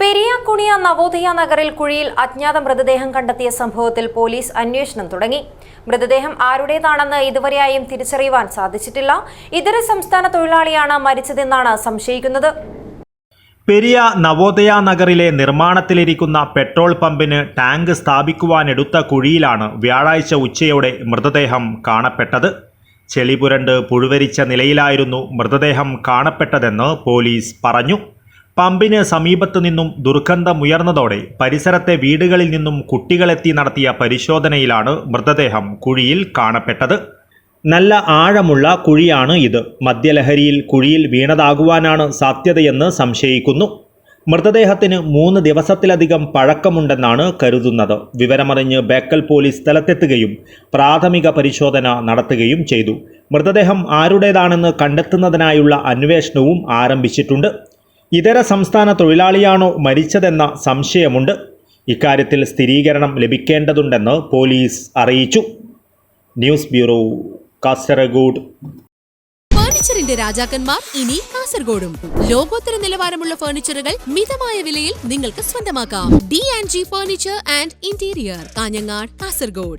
പെരിയാക്കുണിയ നവോദയ നഗറിൽ കുഴിയിൽ അജ്ഞാത മൃതദേഹം കണ്ടെത്തിയ സംഭവത്തിൽ പോലീസ് അന്വേഷണം തുടങ്ങി. മൃതദേഹം ആരുടേതാണെന്ന് ഇതുവരെയായും തിരിച്ചറിയുവാൻ സാധിച്ചിട്ടില്ല. ഇതര സംസ്ഥാന തൊഴിലാളിയാണ് മരിച്ചതെന്നാണ് സംശയിക്കുന്നത്. പെരിയ നവോദയ നഗറിലെ നിർമ്മാണത്തിലിരിക്കുന്ന പെട്രോൾ പമ്പിന് ടാങ്ക് സ്ഥാപിക്കുവാനെടുത്ത കുഴിയിലാണ് വ്യാഴാഴ്ച ഉച്ചയോടെ മൃതദേഹം കാണപ്പെട്ടത്. ചെളിപുരണ്ട് പുഴുവരിച്ച നിലയിലായിരുന്നു മൃതദേഹം കാണപ്പെട്ടതെന്ന് പോലീസ് പറഞ്ഞു. പമ്പിന് സമീപത്തു നിന്നും ദുർഗന്ധമുയർന്നതോടെ പരിസരത്തെ വീടുകളിൽ നിന്നും കുട്ടികളെത്തി നടത്തിയ പരിശോധനയിലാണ് മൃതദേഹം കുഴിയിൽ കാണപ്പെട്ടത്. നല്ല ആഴമുള്ള കുഴിയാണ് ഇത്. മദ്യലഹരിയിൽ കുഴിയിൽ വീണതാകുവാനാണ് സാധ്യതയെന്ന് സംശയിക്കുന്നു. മൃതദേഹത്തിന് മൂന്ന് ദിവസത്തിലധികം പഴക്കമുണ്ടെന്നാണ് കരുതുന്നത്. വിവരമറിഞ്ഞ് ബേക്കൽ പോലീസ് സ്ഥലത്തെത്തുകയും പ്രാഥമിക പരിശോധന നടത്തുകയും ചെയ്തു. മൃതദേഹം ആരുടേതാണെന്ന് കണ്ടെത്തുന്നതിനായുള്ള അന്വേഷണവും ആരംഭിച്ചിട്ടുണ്ട്. ഇതര സംസ്ഥാന തൊഴിലാളിയാണോ മരിച്ചതെന്ന സംശയമുണ്ട്. ഇക്കാര്യത്തിൽ സ്ഥിരീകരണം ലഭിക്കേണ്ടതുണ്ടെന്ന് പോലീസ് അറിയിച്ചു. News bureau Kasaragod. ഫർണിച്ചറിന്റെ രാജാക്കന്മാർ ഇനി കാസർഗോഡും. ലോകോത്തര നിലവാരമുള്ള ഫർണിച്ചറുകൾ മിതമായ വിലയിൽ നിങ്ങൾക്ക് സ്വന്തമാക്കാം. D and G furniture and interior Kanhangad Kasaragod.